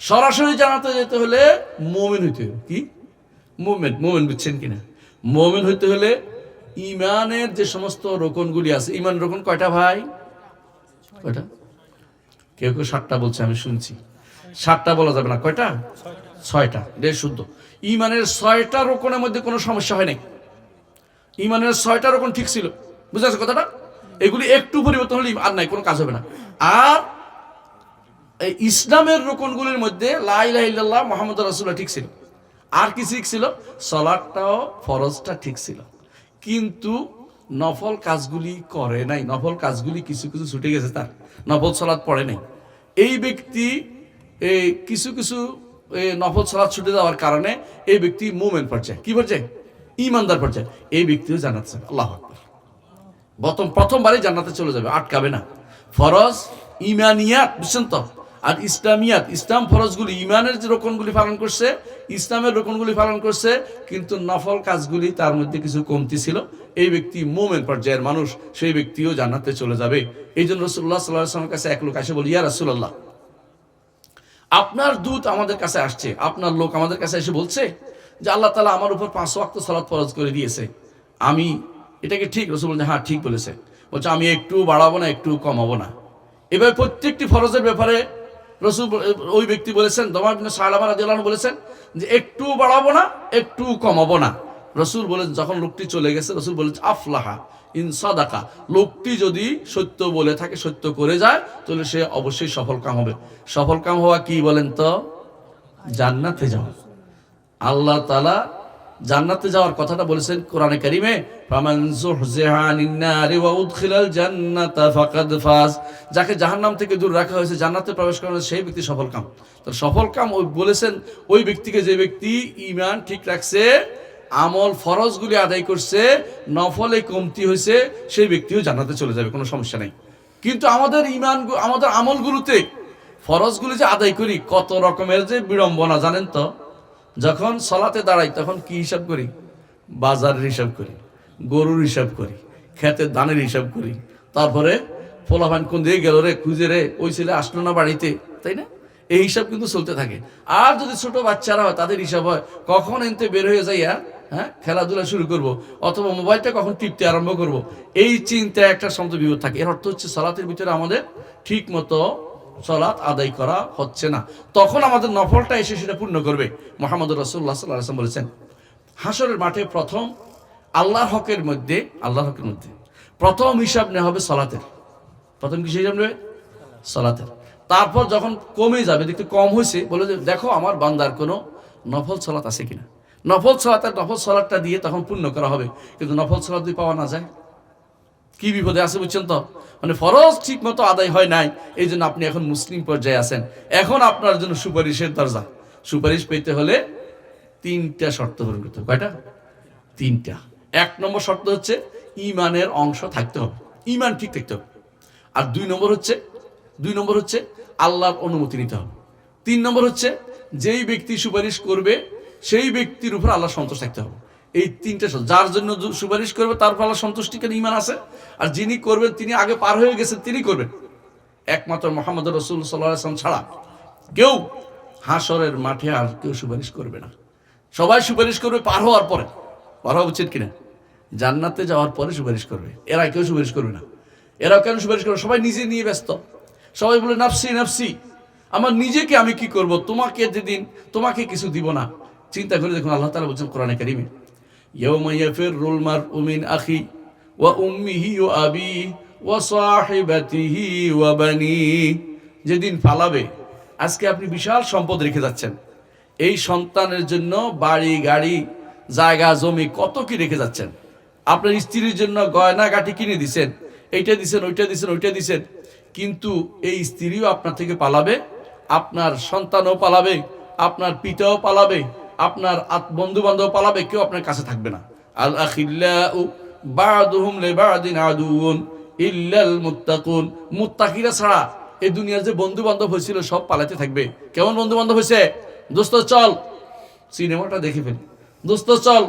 সরাসরি জানাতে যেতে হলে মোমেন হইতে হবে। কি? মোমেন মোমেন বুঝছেন কিনা? মোমেন হইতে হলে ইমানের যে সমস্ত রোকনগুলি আছে ইমান রোকন কয়টা ভাই? কয়টা? কেউ কেউ সাতটা বলছে, আমি শুনছি। সাতটা বলা যাবে না, কয়টা? ছয়টা। দেড় শুদ্ধ। ইমানের ছয়টা রোকনের মধ্যে কোনো সমস্যা হয় নাই। ইমানের ছয়টা রকম ঠিক ছিল। বুঝতে পারছ কথাটা? এগুলি একটু পরিবর্তন হলে আর নাই, কোনো কাজ হবে না। আর এই ইসলামের রোকনগুলির মধ্যে লাইলাহ মোহাম্মদ রাসুল্লাহ ঠিক ছিল। আর কি ঠিক ছিল? সলাটটাও ফরজটা ঠিক ছিল। কিন্তু নফল কাজগুলি করে নাই। নফল কাজগুলি কিছু কিছু ছুটে গেছে তার। নফল সলাৎ পড়ে নাই। এই ব্যক্তি এই কিছু কিছু নফল সলাৎ ছুটে যাওয়ার কারণে এই ব্যক্তি মুমেন্ট পর্যায়ে। কি পর্যায়ে? ইমানদার পর্যায়ে। এই ব্যক্তিও জানাচ্ছে আল্লাহ আকবার। প্রথম, প্রথমবারই জান্নাতে চলে যাবে। আটকাবে না। ফরজ ইমানিয়াত বুঝছেন তো আর ইসলামিয়াত, ইসলাম ফরজগুলি, ইমানের যে রোকনগুলি পালন করছে, ইসলামের রোকনগুলি পালন করছে, কিন্তু নফল কাজগুলি তার মধ্যে কিছু কমতি ছিল। এই ব্যক্তি মোমেন পর্যায়ের মানুষ, সেই ব্যক্তিও জান্নাতে চলে যাবে। এই জন্য রসুল্লাহ সাল্লাহ আসলামের কাছে এক লোক আসে বলি, ইয়া রাসুল্লাহ আপনার দূত আমাদের কাছে আসছে, আপনার লোক আমাদের কাছে এসে বলছে যে আল্লাহ তালা আমার উপর পাঁচ ওয়াক্ত সালাত ফরজ করে দিয়েছে। আমি এটাকে ঠিক? রসুল হ্যাঁ ঠিক বলেছে। বলছে, আমি একটু বাড়াবো না, একটু কমাবো না। এভাবে প্রত্যেকটি ফরজের ব্যাপারে রসুল ওই ব্যক্তি বলেছেন দমা বিন সাহালামা রাদিয়াল্লাহু বলেছেন যে একটু বাড়াবো না, একটু কমাবো না। রসুল বলেন, যখন লোকটি চলে গেছে, রসুল বলেছে আফলাহা ইন সাদাকা, লোকটি যদি সত্য বলে থাকে, সত্য করে যায়, তাহলে সে অবশ্যই সফল কাম হবে। সফল কাম হওয়া কি বলেন তো? জান্নাতে যাওয়া। আল্লাহ তালা জান্নাতে যাওয়ার কথাটা বলেছেন কোরআনে কারিমে যাকে জাহান্নাম থেকে দূর রাখা হয়েছে, জান্নাতে প্রবেশ করানো সেই ব্যক্তি সফল কাম। তো সফল কাম ওই বলেছেন, ওই ব্যক্তিকে যে ব্যক্তি ইমান ঠিক রাখছে, আমল ফরজগুলি আদায় করছে, নফলে কমতি হয়েছে, সেই ব্যক্তিও জান্নাতে চলে যাবে, কোনো সমস্যা নেই। কিন্তু আমাদের ইমান আমাদের আমলগুলোতে ফরজগুলি যে আদায় করি, কত রকমের যে বিড়ম্বনা জানেন তো? যখন সলাতে দাঁড়াই, তখন কি হিসাব করি? বাজারের হিসাব করি, গরুর হিসাব করি খেতের দানের হিসাব করি। তারপরে ফোলাফান কোন দিয়ে গেল রে, খুঁজে রে, ওই ছেলে আসলো না বাড়িতে, তাই না? এই হিসাব কিন্তু চলতে থাকে। আর যদি ছোট বাচ্চারা হয়, তাদের হিসাব হয়, কখন এনতে বের হয়ে যাইয়া হ্যাঁ? খেলাধুলা শুরু করব, অথবা মোবাইলটা কখন টিপতে আরম্ভ করব, এই চিন্তায় একটা শব্দ বিপদ থাকে। এর অর্থ হচ্ছে সালাতের ভিতরে আমাদের ঠিক মতো সলাৎ আদায় করা হচ্ছে না। তখন আমাদের নফলটা এসে সেটা পূর্ণ করবে। মোহাম্মদ রসুল্লাহ সাল্লাহ আসলাম বলেছেন, হাসরের মাঠে প্রথম আল্লাহর হকের মধ্যে, আল্লাহর হকের মধ্যে প্রথম হিসাব নেওয়া হবে সলাতের। প্রথম কি হিসাব নেবে? সলাতের। তারপর যখন কমে যাবে, দেখতে কম হয়েছে, বলে যে, দেখো, আমার বান্দার কোনো নফল সলাত আছে কিনা? নফল সলাত নফল সলাটটা দিয়ে তখন পূর্ণ করা হবে। কিন্তু নফল সলাত যদি পাওয়া না যায় কি বিপদে আছে বুঝছেন তো? মানে ফরজ ঠিক মতো আদায় হয় নাই এই জন্য আপনি এখন মুসলিম পর্যায়ে আছেন। এখন আপনার জন্য সুপারিশের দরজা। সুপারিশ পেতে হলে তিনটা শর্ত পূরণ করতে হবে। কয়টা? তিনটা। এক নম্বর শর্ত হচ্ছে ইমানের অংশ থাকতে হবে। ইমান ঠিক থাকতে হবে। আর দুই নম্বর হচ্ছে, দুই নম্বর হচ্ছে আল্লাহর অনুমতি নিতে হবে। তিন নম্বর হচ্ছে যেই ব্যক্তি সুপারিশ করবে, সেই ব্যক্তির উপর আল্লাহ সন্তোষ থাকতে হবে। এই তিনটে। যার জন্য সুপারিশ করবে, তার উপর আল্লাহ সন্তুষ্টিকে ইমান আছে? আর যিনি করবেন, তিনি আগে পার হয়ে গেছেন, তিনি করবেন। একমাত্র মোহাম্মদ রসুল সাল্লাহ আসলাম ছাড়া কেউ হাসরের মাঠে আর কেউ সুপারিশ করবে না। সবাই সুপারিশ করবে পার হওয়ার পরে। পার হওয়া উচিত কিনা? জান্নাতে যাওয়ার পরে সুপারিশ করবে। এরা কেউ সুপারিশ করবে না। এরাও কেন সুপারিশ করবে? সবাই নিজে নিয়ে ব্যস্ত। সবাই বলে, নাফসি নাফসি, আমার নিজেকে আমি কি করব? তোমাকে যেদিন, তোমাকে কিছু দিব না। চিন্তা করে দেখুন, আল্লাহ তালা বলছেন কোরআনে কারিমে আখি ওয়া উম্মিহি ওয়া আবি ওয়া সাহিবাতিহি ওয়া বানি যেদিন পালাবে, আজকে আপনি বিশাল সম্পদ রেখে যাচ্ছেন। এই সন্তানের জন্য বাড়ি, গাড়ি, জায়গা, জমি, কত কি রেখে যাচ্ছেন। আপনার স্ত্রীর জন্য গয়না গাঠি কিনে দিছেন। এইটা দিছেন, ওইটা দিছেন ওইটা দিছেন। কিন্তু এই স্ত্রীও আপনার থেকে পালাবে, আপনার সন্তানও পালাবে, আপনার পিতাও পালাবে আপনার বন্ধু বান্ধব পালাবে, কেউ আপনার কাছে থাকবে না। আল আখিল্লাউ বাদুহুম লিবাদিন আদুউন ইল্লাল মুত্তাকুন। মুত্তাকিরা ছাড়া এই দুনিয়ার যে বন্ধু বান্ধব হয়েছিল, সব পালাতে থাকবে। কেমন বন্ধু বান্ধব হয়েছে? দোস্ত, চল। সিনেমাটা দেখে ফেলি। দোস্ত, চল।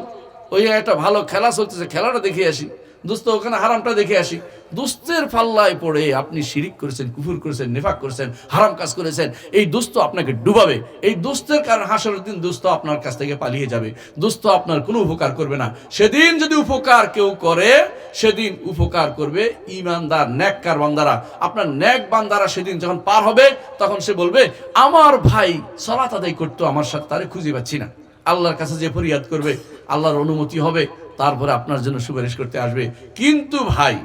ওই একটা ভালো খেলা চলতেছে, খেলাটা দেখে আসি। দোস্ত, ওখানে হারামটা দেখে আসি। দুস্তের পাল্লায় পড়ে আপনি শিরিক করেছেন, কুফুর করেছেন, নেফাক করেছেন, হারাম কাজ করেছেন, এই দুস্থ আপনাকে ডুবাবে। এই দুস্থের কারণ হাসরের দিন দুস্থ আপনার কাছ থেকে পালিয়ে যাবে। দুস্থ আপনার কোনো উপকার করবে না। সেদিন যদি উপকার কেউ করে, সেদিন উপকার করবে ইমানদার, ন্যাককার বান্দারা। আপনার ন্যাক বান্দারা সেদিন যখন পার হবে, তখন সে বলবে, আমার ভাই সলাত আদায় করতো আমার সাথে, তারে খুঁজে পাচ্ছি না। আল্লাহর কাছে যে ফরিয়াদ করবে, আল্লাহর অনুমতি হবে, তারপরে আপনার জন্য সুপারিশ করতে আসবে। কিন্তু ভাই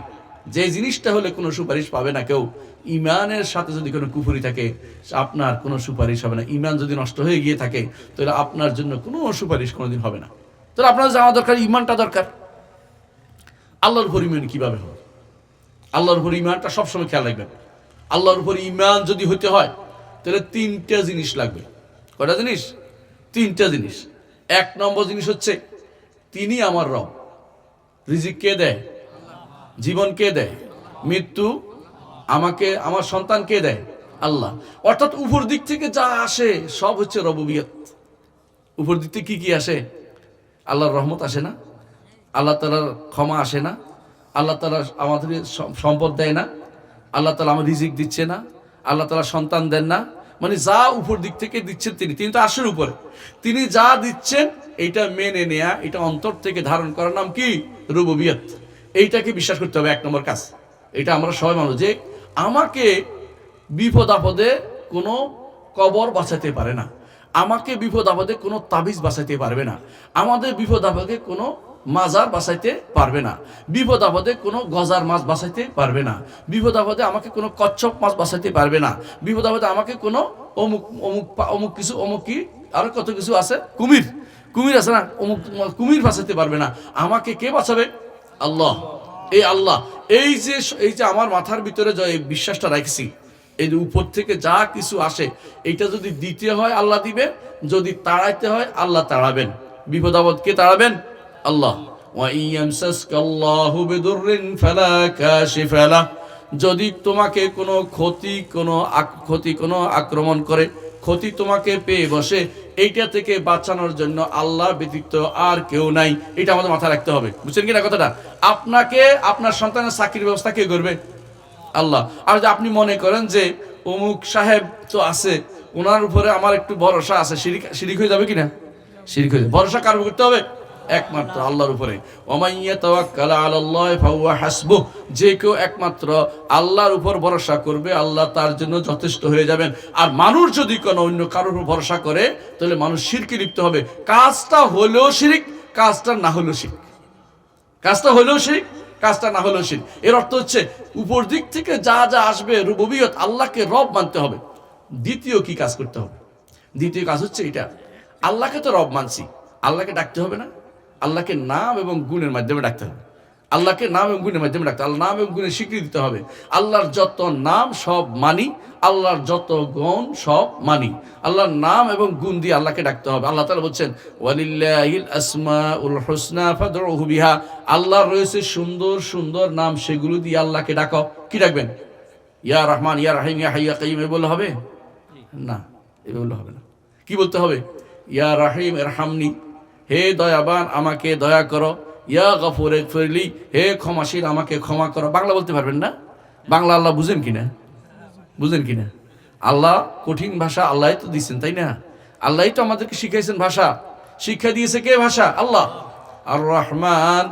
যে জিনিসটা হলে কোনো সুপারিশ পাবে না কেউ, ইমানের সাথে যদি কোনো কুফুরি থাকে, আপনার কোনো সুপারিশ হবে না। ইমান যদি নষ্ট হয়ে গিয়ে থাকে, তাহলে আপনার জন্য কোনো সুপারিশ কোনোদিন হবে না। তাহলে আপনার জানা দরকার, ইমানটা দরকার। আল্লাহর উপর ইমান কীভাবে হবে? আল্লাহর উপর ইমানটা সবসময় খেয়াল রাখবেন। আল্লাহর উপর ইমান যদি হতে হয়, তাহলে তিনটা জিনিস লাগবে। কটা জিনিস? তিনটা জিনিস। এক নম্বর জিনিস হচ্ছে, তিনি আমার রব। রিজিক কে দেয়? জীবন কে দেয়? মৃত্যু আমাকে, আমার সন্তান কে দেয়? আল্লাহ। অর্থাৎ উপর দিক থেকে যা আসে, সব হচ্ছে রববিয়ত। উপর দিক থেকে কি কি আসে? আল্লাহর রহমত আসে না। আল্লাহ তালার ক্ষমা আসে না। আল্লাহ তালা আমাদের সম্পদ দেয় না। আল্লাহ তালা আমার রিজিক দিচ্ছে না। আল্লাহ তালা সন্তান দেন না। মানে যা উপর দিক থেকে দিচ্ছেন তিনি। তিনি তো আসের উপরে। তিনি যা দিচ্ছেন, এইটা মেনে নেয়া, এটা অন্তর থেকে ধারণ করার নাম কি? রুববিয়ত। এইটাকে বিশ্বাস করতে হবে, এক নম্বর কাজ। এটা আমরা সবাই মানুষ যে আমাকে বিপদ আপদে কোনো কবর বাঁচাতে পারে না। আমাকে বিপদ আপদে কোনো তাবিজ বাঁচাইতে পারবে না। আমাদের বিপদ আপদে কোনো মাজার বাঁচাইতে পারবে না। বিপদ আপদে কোনো গজার মাছ বাঁচাইতে পারবে না। বিপদ আপদে আমাকে কোনো কচ্ছপ মাছ বাঁচাইতে পারবে না। বিপদ আপদে আমাকে কোনো অমুক অমুক অমুক কিছু, অমুক কি, আরও কত কিছু আছে? কুমির। কুমির আছে না? অমুক, কুমির বাঁচাইতে পারবে না। আমাকে কে বাঁচাবে? আল্লাহ, এই আল্লাহ, এই যে এই যে আমার মাথার ভিতরে যে বিশ্বাসটা রাখছি এই যে উপর থেকে যা কিছু আসে এটা যদি দিতে হয় আল্লাহ দিবে, যদি তাড়াইতে হয় আল্লাহ তাড়াবেন। বিপদ আপদ কে তাড়াবেন? আল্লাহ। যদি তোমাকে কোনো ক্ষতি কোনো ক্ষতি, কোনো আক্রমণ করে, ক্ষতি তোমাকে পেয়ে বসে এইটা থেকে বাঁচানোর জন্য আল্লাহ ব্যতীত আর কেউ নাই। এটা আমাদের মাথায় রাখতে হবে। বুঝছেন কিনা কথাটা? আপনাকে, আপনার সন্তানের চাকরির ব্যবস্থা কে করবে? আল্লাহ। আর যদি আপনি মনে করেন যে অমুক সাহেব তো আছে, ওনার উপরে আমার একটু ভরসা আছে। সিরিক শিরিক হয়ে যাবে কিনা? শিরিক হয়ে যাবে। ভরসা কার করতে হবে? একমাত্র আল্লাহর উপরে। হাসবুহ। যে কেউ একমাত্র আল্লাহর উপর ভরসা করবে, আল্লাহ তার জন্য যথেষ্ট হয়ে যাবেন। আর মানুষ যদি কোনো অন্য কারোর উপর ভরসা করে, তাহলে মানুষ শিরকে লিপ্ত হবে। কাজটা হলেও শিরিক, কাজটা না হলেও শিরিক। কাজটা হলেও শিরিক, কাজটা না হলেও শিরিক। এর অর্থ হচ্ছে, উপর দিক থেকে যা যা আসবে, রুববিয়ত আল্লাহকে রব মানতে হবে। দ্বিতীয় কি কাজ করতে হবে? দ্বিতীয় কাজ হচ্ছে এটা। আল্লাহকে তো রব মানছি। আল্লাহকে ডাকতে হবে না? আল্লাহকে নাম এবং গুণের মাধ্যমে ডাকতে হবে। আল্লাহকে নাম এবং গুণের মাধ্যমে ডাকতে। আল্লাহ নাম এবং গুণের স্বীকৃতি দিতে হবে। আল্লাহর যত নাম সব মানি, আল্লাহর যত গুণ সব মানি। আল্লাহর নাম এবং গুণ দিয়ে আল্লাহকে ডাকতে হবে। আল্লাহ তাআলা বলছেন, ওয়ালিল্লাহিল আসমাউল হুসনা ফাদউহু বিহা। আল্লাহর রয়েছে সুন্দর সুন্দর নাম, সেগুলো দিয়ে আল্লাহকে ডাকো। কি ডাকবেন? ইয়া রহমান, ইয়া রাহিম, ইয়া হাইয়া কাইয়ুম এ বললে হবে? না, এ বললে হবে না। কি বলতে হবে? ইয়া রাহিম এরহামনি হে দয়াবান, আমাকে দয়া করো। ইয়া গফুর ফিরলি হে ক্ষমাশীল, আমাকে ক্ষমা করো। বাংলা বলতে পারবেন না? বাংলা আল্লাহ বুঝেন কিনা? বুঝেন কিনা? আল্লাহ কঠিন ভাষা আল্লাহ তো দিচ্ছেন তাই না? আল্লাহ তো আমাদেরকে শিখাইছেন ভাষা। শিক্ষা দিয়েছে কে ভাষা? আল্লাহ। আর রহমান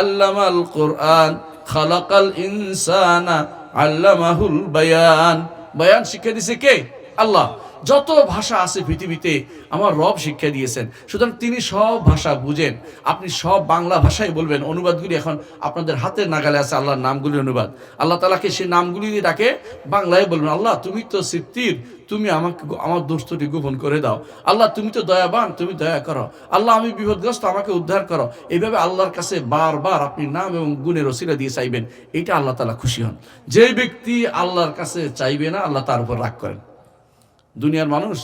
আল্লামাল কোরআন, খালাকাল ইনসানা আল্লামাহুল বায়ান। বায়ান শিক্ষা দিয়েছে কে? আল্লাহ, যত ভাষা আছে পৃথিবীতে আমার রব শিক্ষা দিয়েছেন, সুতরাং তিনি সব ভাষা বুঝেন। আপনি সব বাংলা ভাষায় বলবেন, অনুবাদগুলি এখন আপনাদের হাতের নাগালে আছে আল্লাহর নামগুলি অনুবাদ। আল্লাহ তালাকে সেই নামগুলি দিয়ে ডাকে, বাংলায় বলবেন, আল্লাহ, তুমি তো সিদ্ধির তুমি আমাকে আমার দোস্তটি গোপন করে দাও। আল্লাহ, তুমি তো দয়াবান, তুমি দয়া করো। আল্লাহ, আমি বিপদগ্রস্ত, আমাকে উদ্ধার করো। এইভাবে আল্লাহর কাছে বারবার আপনি নাম এবং গুণের ওসিলা দিয়ে চাইবেন, এটা আল্লাহ তালা খুশি হন। যে ব্যক্তি আল্লাহর কাছে চাইবে না, আল্লাহ তার উপর রাগ করেন। দুনিয়ার মানুষ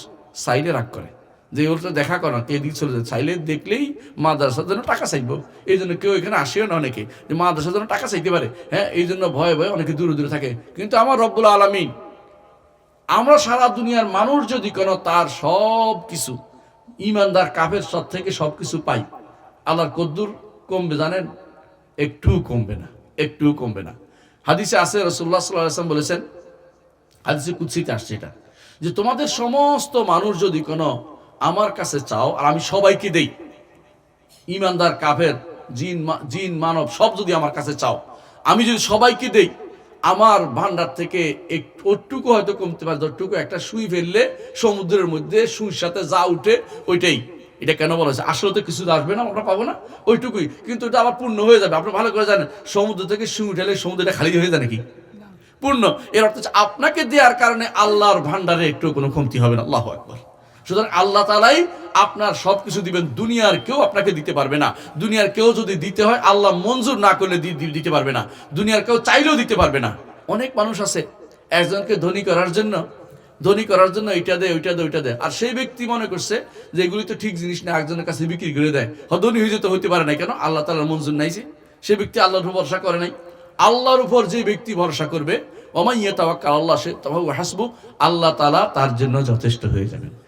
চাইলে রাগ করে। যে ওর তো দেখা করো কে দিক চলে যায়। চাইলে দেখলেই মাদ্রাসার জন্য টাকা চাইব। এই জন্য কেউ এখানে আসেও না অনেকে, যে মাদ্রাসার জন্য টাকা চাইতে পারে। হ্যাঁ এই জন্য ভয়ে ভয়ে অনেকে দূরে দূরে থাকে। কিন্তু আমার রব্বুল আলমিন, আমরা সারা দুনিয়ার মানুষ যদি কোনো তার সব কিছু, ইমানদার, কাফের সব থেকে সব কিছু পাই, আল্লাহর কদ্দুর কমবে, জানেন? একটু কমবে না, একটু কমবে না। হাদিসে আছে রসুল্লাহ সাল্লাম বলেছেন, হাদিসে কুৎসিতে আসছে এটা। যে তোমাদের সমস্ত মানুষ যদি কোনো আমার কাছে চাও, আর আমি সবাইকে দেই, ইমানদার, কাফের, জিন জিন, মানব, সব যদি আমার কাছে চাও, আমি যদি সবাইকে দেই, আমার ভান্ডার থেকে একটু ওটুকু হয়তো কমতে পারে যতটুকু একটা সুই ফেললে সমুদ্রের মধ্যে সুইর সাথে যা উঠে ওইটাই। এটা কেন বলা হয়েছে? আসলে তো কিছু আসবে না, আমরা পাবো না, ওইটুকুই। কিন্তু এটা আবার পূর্ণ হয়ে যাবে, আপনি ভালো করে জানেন, সমুদ্র থেকে সুই উঠালে সমুদ্রটা খালি হয়ে যায় নাকি? পূর্ণ। এর অর্থ হচ্ছে আপনাকে দেওয়ার কারণে আল্লাহর ভান্ডারে একটু কোনো কমতি হবে না। আল্লাহ একবার সুতরাং আল্লাহ তালাই আপনার সব কিছু দিবেন, দুনিয়ার কেউ আপনাকে দিতে পারবে না। দুনিয়ার কেউ যদি দিতে হয়, আল্লাহ মঞ্জুর না করলে দিতে পারবে না। দুনিয়ার কেউ চাইলেও দিতে পারবে না। অনেক মানুষ আছে, একজনকে ধনী করার জন্য, ধনী করার জন্য এইটা দেয়, ওইটা দেয় ওইটা দেয়। আর সেই ব্যক্তি মনে করছে যে এগুলি তো ঠিক জিনিস না, একজনের কাছে বিক্রি করে দেয়। ধনী হয়ে যেতে হইতে পারে না কেন? আল্লাহ তালার মঞ্জুর নাই যে। সে ব্যক্তি আল্লাহর ভরসা করে নাই। আল্লাহর উপর যে ব্যক্তি ভরসা করবে অমাইয়া তাওয়াক্কাল আল্লাহ সে তখন হাসবু, আল্লাহ তালা তার জন্য যথেষ্ট হয়ে যাবেন।